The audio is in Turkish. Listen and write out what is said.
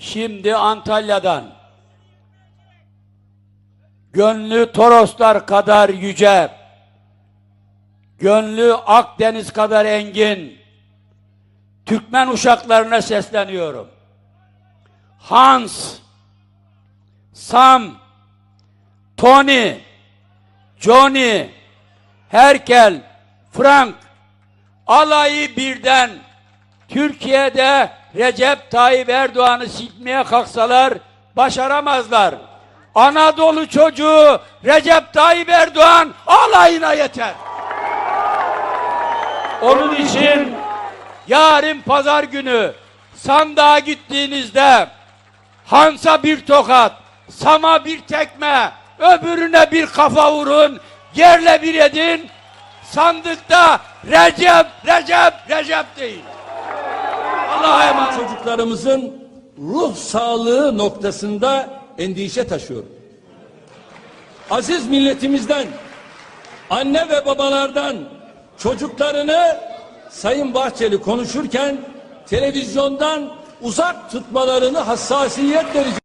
Şimdi Antalya'dan. Gönlü Toroslar kadar yüce, gönlü Akdeniz kadar engin, Türkmen uşaklarına sesleniyorum. Hans, Sam, Tony, Johnny, Herkel, Frank, alayı birden Türkiye'de Recep Tayyip Erdoğan'ı silmeye kalksalar başaramazlar. Anadolu çocuğu Recep Tayyip Erdoğan alayına yeter. Onun için yarın pazar günü sandığa gittiğinizde Hans'a bir tokat, Sam'a bir tekme, öbürüne bir kafa vurun, yerle bir edin. Sandıkta Recep, Recep, Recep deyin. Allah'a emanet. çocuklarımızın ruh sağlığı noktasında endişe taşıyorum. Aziz milletimizden, anne ve babalardan çocuklarını Sayın Bahçeli konuşurken televizyondan uzak tutmalarını hassasiyetle rica